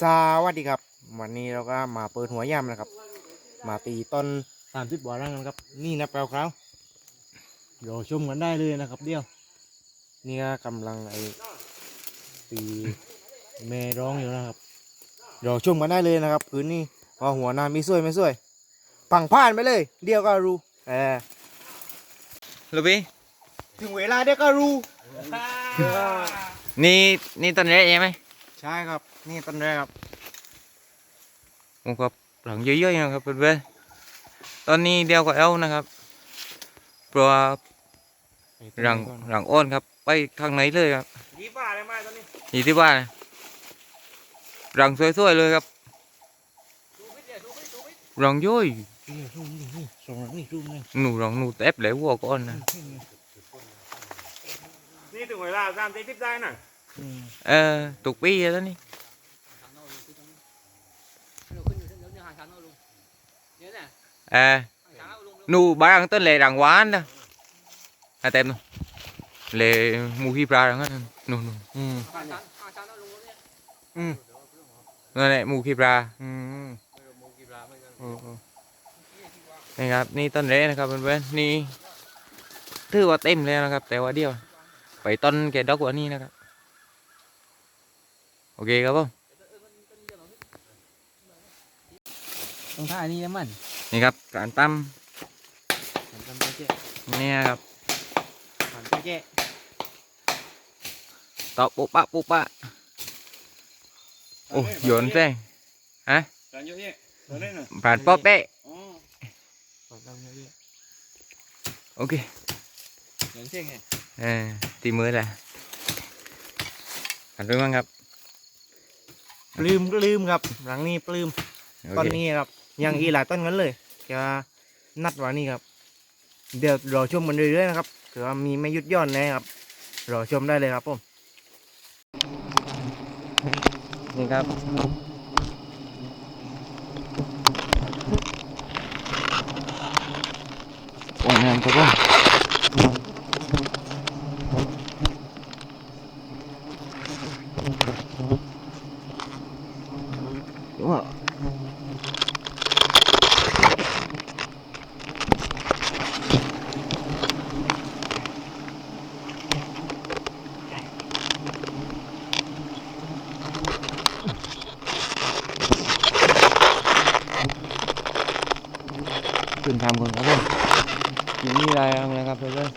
สวัสดีครับ วันนี้เราก็มาเปิดหัวยำนะครับ มาตีต้นสามสิบบ่อรังกันครับ นี่นะแปลวคราวเดี๋ยวชมกันได้เลยนะครับ เดียวนี่ก็กำลังไอตีเมร้องอยู่นะครับเดี๋ยวชมกันได้เลยนะครับคืนนี้ว่าหัวหน้ามีสวยไม่สวยปังผ่านไปเลย เดียวก็รู้เออลูกพี่ถึงเวลาเดียวก็รู้นี่นี่ต้นแรกใช่ไหม ใช่ครับ นี่ต้นแรกครับผมก็หลังเยอะๆนะครับเพื่อนๆตอนนี้เดียวก็เอานะครับเพราะว่าหลังหลังอ้อนครับ ไปข้างในเลยครับยี่ป้าเลยมาตอนนี้อยู่ที่บ้านนะหลังสวยๆเลยครับหลังย้อยนี่รูมนี่นี่สองหลังนี่รูมนี่หนูหลังหนูแตบเลยวัวก้อนนะนี่ถึงเวลาสามสิบสิบได้น่ะอืม เออตุกปีแล้วนี่เออหนูบางต้นเลยหลังหวานนะ à tem luôn lệ mù hi pra đó nụ nụ อืมอืมนั่นแหละมูคีปลาอืมนี่ครับนี่ต้นเละนะครับเพื่อนๆนี่ถือว่าเต็มแล้วนะครับ แต่ว่าเดียว ไปต้นแกดอกกว่านี้นะครับ เคครับผมต้องท่านี้นะมัน นี่ครับการตั้มทำไปเจ๊เนี่ยครับผ่านไปเจ๊ตอกปุ๊ปะปุ๊ปะโอ้โยนเส้จานเยอะแยะตัวเล่นน่ะผ่านป๊อปเป๊ะอ๋อผ่านไปเจ๊โอเคเหมือนเช่งไงเออตีมือแหละผ่านไปมั้งครับ ปลื้มก็ลืมครับ หลังนี้ปลื้มโอต้นเคนี้ครับยังอีหลายต้นนั้นเลยจะนัดวันนี้ครับ เดี๋ยวรอชมมันเรื่อยๆนะครับถือว่ามีไม่หยุดหย่อนนะครับรอชมได้เลยครับผมนี่ครับโอ้ยงามครับ ขึ้นทำก่อนครับผมทีนี้อะไรนะครับเพื่อน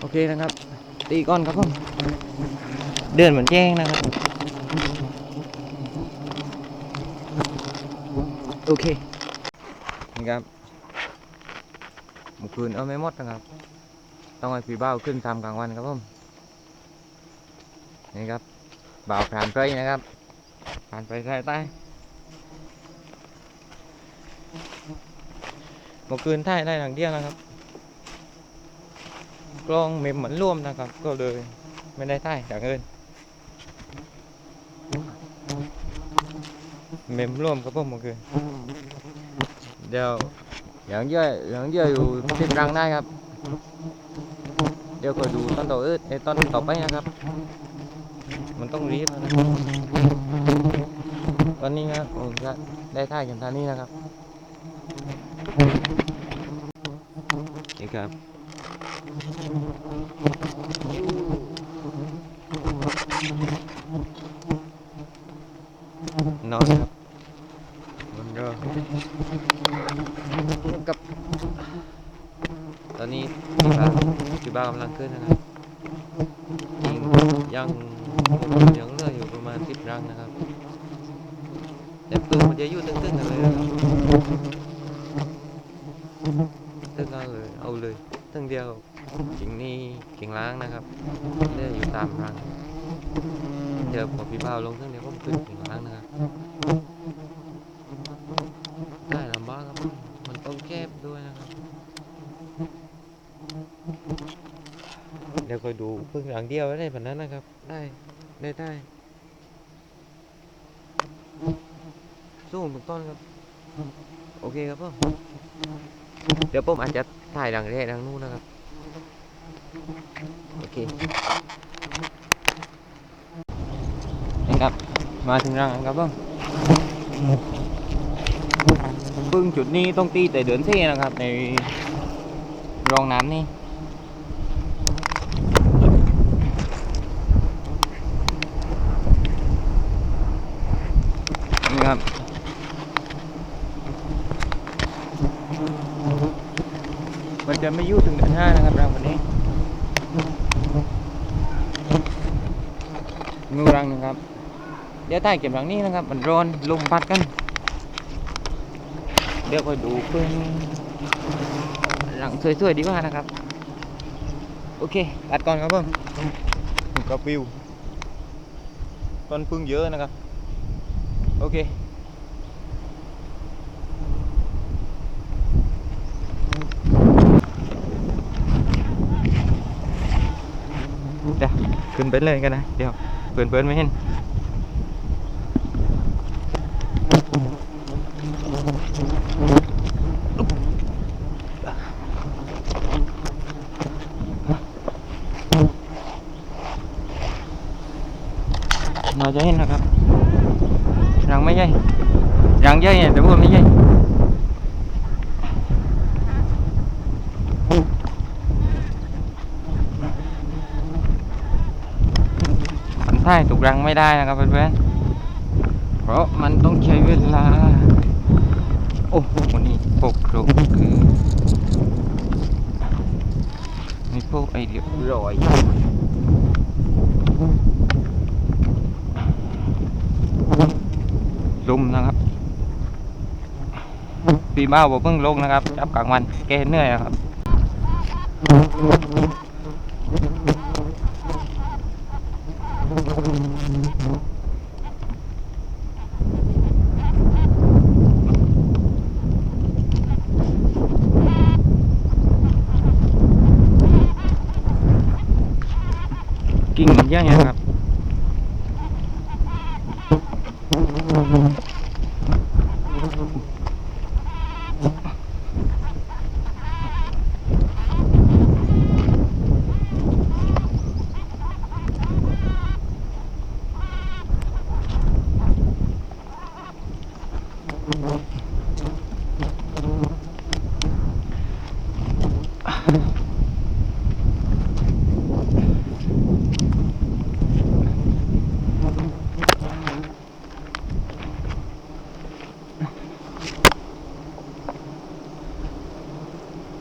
โอเคนะครับ ตีก้อนครับผมเดินเหมือนแจ้งนะครับ โอเคนี่ครับเมื่อคืนเอาไม่หมดนะครับ ต้องให้พี่บ่าขึ้นทำกลางวันครับผมนี่ครับบ่าวผ่านไปนะครับผ่านไปใต้ใต้ มื่อคืนถ่ายได้หลังเดียวนะครับ กล้องเมมเหมือนร่วมนะครับ ก็เลยไม่ได้ถ่ายอย่างอื่นเมมร่วมครับผมเมื่อคืนเดี๋ยวอย่างเยอะอย่างเยอะอยู่ติดรังได้ครับ เดี๋ยวก็ดูต้นต่ออื่นไอ้ต้นต่อไปนะครับ มันต้องรีบนะวันนี้นะผมจะได้ท่ายกันท่านี้นะครับ ครับ นอนครับบนเรือกับ ตอนนี้ที่บ้านที่บ้านกำลังขึ้นนะครับยิงยังยังเหลืออยู่ประมาณสิบรังนะครับ แต่ปืนมันจะอยู่ตึ้งๆกันเลยนะครับตึ้งเอาเลยเอาเลย ตึ้งเดียวกิ่งนี้กิ่งล้างนะครับเหลืออยู่ตามรังเดี๋ยวพอพี่บ่าวลงตึ้งเดียวก็ขึ้นกิ่งล้างนะครับได้ลำบากครับมันต้องแคบด้วยนะครับ เดี๋ยวคอยดูพึ่งหลังเดียวได้แบบนั้นนะครับ ได้ได้ได้สู้ถูกต้นครับ โอเคครับผม เดี๋ยวผมอาจจะถ่ายหลังแรกหลังนู้นนะครับ โอเคนะครับ มาถึงรังครับผมพึ่งจุดนี้ต้องตีแต่เดินเท่นะครับ ในรองน้ำนี่นี่ครับ มัน จะไม่ยุ่ถึงเดือนห้านะครับรังวันนี้งูรังหนึงครับ เดี๋ยวใต้เก็บรังนี้นะครับ มันร้อนลมพัดกัน เดี๋ยวคอยดูเพิ่งรังสวยๆดีกว่านะครับ โอเคตัดก่อนครับเพิ่มกระปิวต้นพึ่งเยอะนะครับ โอเค เดี๋ยว ขึ้นไปเลยกันนะ เดี๋ยวเพื่อนเพื่อนไม่เห็นน่าจะเห็นนะครับ รังไม่ใหญ่รังใหญ่แต่ว่าไม่ใหญ่ ใช่ถูกรังไม่ได้นะครับเพื่อนๆเพราะมันต้องใช้เวลา โอ้วันนี้พวกเราคือมีพวกไอเดียรอยลุมนะครับปีเมาบอกเพิ่งลงนะครับจับกลางวันแกเหนื่อยครับ กิ่งมันเยอะไงครับ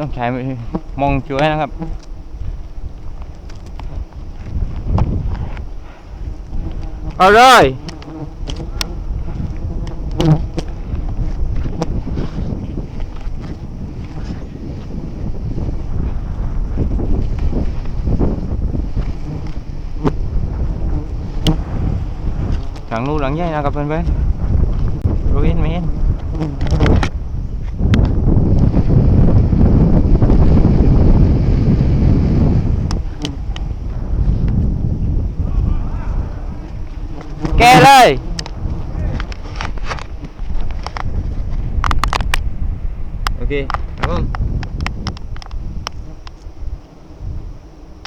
ต้องใช้มองช่วยนะครับ เอาเลยหลังนู้นหลังใหญ่นะครับเพื่อนๆรู้เห็นไหมเห็น แกเลย โอเคครับผม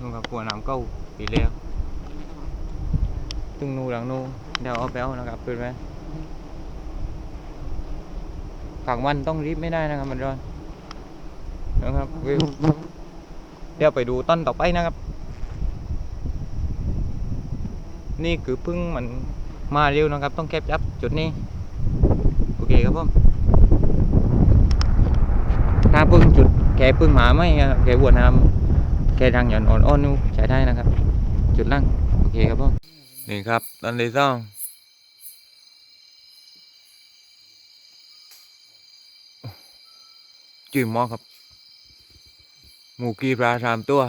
นู่นกับกัวน้ำเก้าปีแล้วตึงนูหลังนูเดี๋ยวเอาแป๊วนะครับเพื่อนไหมกลางวันต้องรีบไม่ได้นะครับมันร้อนนะครับวิวเดี๋ยวไปดูต้นต่อไปนะครับ นี่คือพึ่งมันมาเร็วนะครับ ต้องแคบจับจุดนี้ โอเคครับผมถ้าพึ่งจุดแกพึ่งหมาไม่แกวัวน้ำ แกรังหย่อนอ่อนๆนู่นใช้ได้นะครับ จุดล่างโอเคครับพ่อนี่ครับตอนที่สองจืดมอครับหมูกีปลาสามตัว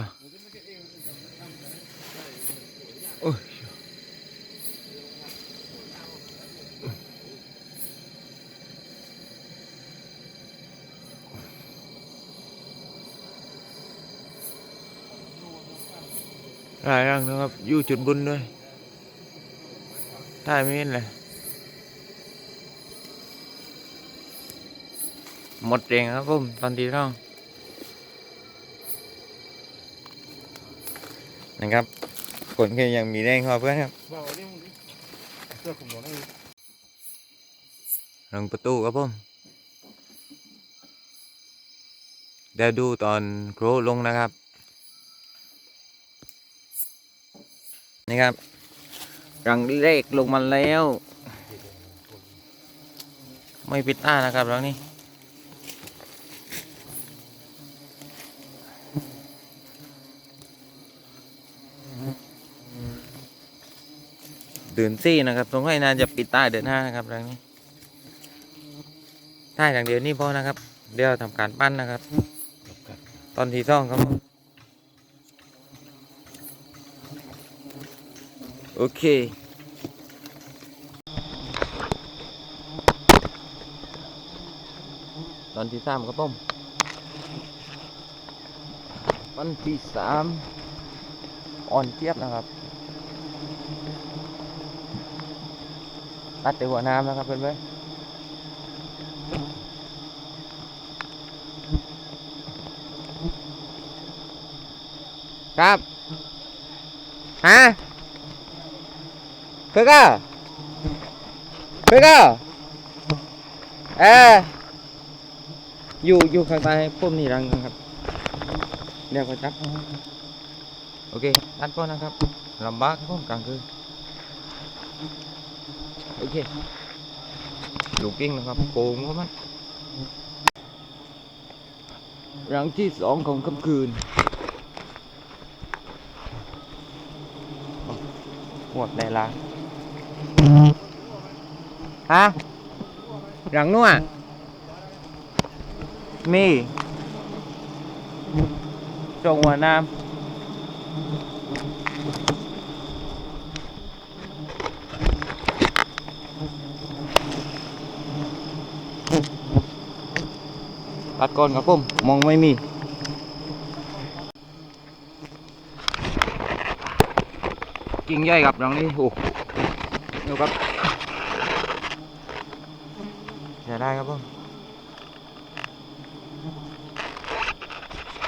หลายรังนะครับอยู่จุดบุญด้วยได้ไม่เห็นเลยหมดแรงครับผมตอนที่ร่องนะครับคนก็ยังมีแรงพอเพื่อนครับว่าเอาเรื่องเสื้อคลุมหัวนั่นลงประตูครับผมเดี๋ยวดูตอนโครลงนะครับ ครับรังแรกลงมาแล้ว ไม่ปิดอ้านะครับรังนี้เดือนสี่นะครับตรงให้น่าจะปิดใต้เดือนห้านะครับรังนี้ใต้อย่างเดียวนี่พอนะครับ เดี๋ยวทำการปั้นนะครับ ตอนที่สองครับ โอเค ตอนที่สามครับผมตอนที่สามอ่อนเทียบนะครับตัดแต่หัวน้ำนะครับเพื่อนๆครับฮะเพื่อนก็เพื่อ นก็เอออยู่อยู่ข้างใต้พุ่มนี่รังนึงครับเดี๋ยวก็จับโอเคตัดก่อนนะครับลำบากครับผมกลางคืนโอเคลูกกิ้งนะครับโกงเขามันรังที่สองของค่ำคืนหมดในร้าน ฮะรังนัวมีจงหัวน้ำตัดก่อนครับผมมองไม่มีกิ่งใหญ่ครับรังนี้โอ้ ดูครับใช้ได้ครับผม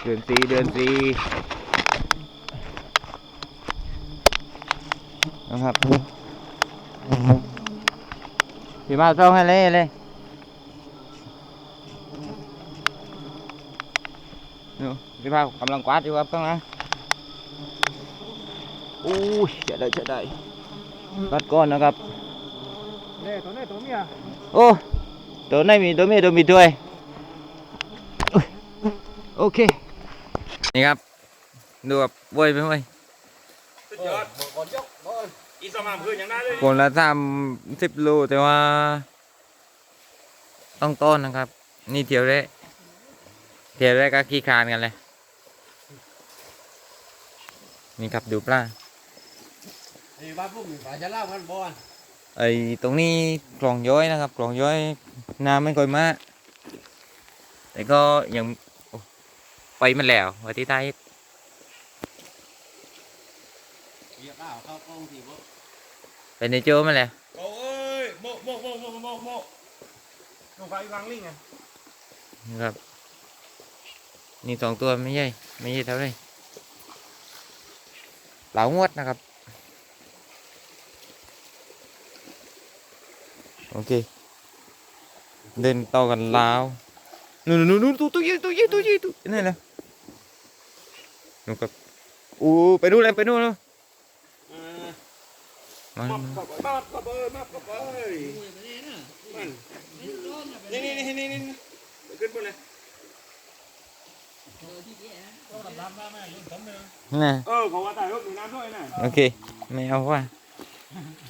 เดือนสีเดือนสีนะครับพี่มาส่งให้เลยเลยดูพี่ภากำลังกวาดอยู่ครับข้างหลังอู้ยจะได้จะได้กวาดก้อนนะครับเน่ตัวเน่ตัวเมียโอ้ตัวไหนมีตัวเมียตัวมีด้วยอุ๊ยโอเคนี่ครับดูแบบเว้ยไปเว้ยสุดยอดอีสมามคืออย่างนั้นเลยคนละสามสิบโลแต่ว่า ต้องต้นนะครับ นี่เที่ยวแรกเที่ยวแรกก็ขี้คลานกันเลย นี่ครับดูปลา ไอ้บ้านพวกมีปลาจะเล่ากันบ่อนไอ้ตรงนี้กล่องย้อยนะครับกล่องย้อยน้ำไม่ค่อยมากแต่ก็ยังโอ้ไฟมันแล้วไว้ที่ใต้เรียกเล่าเข้ากล้องทีบ่เป็นในโจมันแหละโอ้ยโมโมโมโมโมโมลงไฟฟังลิงไงนะครับ นี่สองตัวไม่ใช่ไม่ใช่เท่าไหรเหลางวดนะครับ โอเคเดินต่อกันลาวนู่นนู่นนู่นตัวตัวใหญ่ตัวใหญ่ตัวใหญ่ตัวนั่นแหละนู่นครับอู้ไปนู่นเลยไปนู่นเลยมามับมากับมับกับเอ้ยมับกับเอ้ยมันนี่นี่นี่นี่นี่ขึ้นบนเลยน่ะเออเขาว่าถ่ายรูปหนูน้ำด้วยน่ะโอเคไม่เอาว่าเ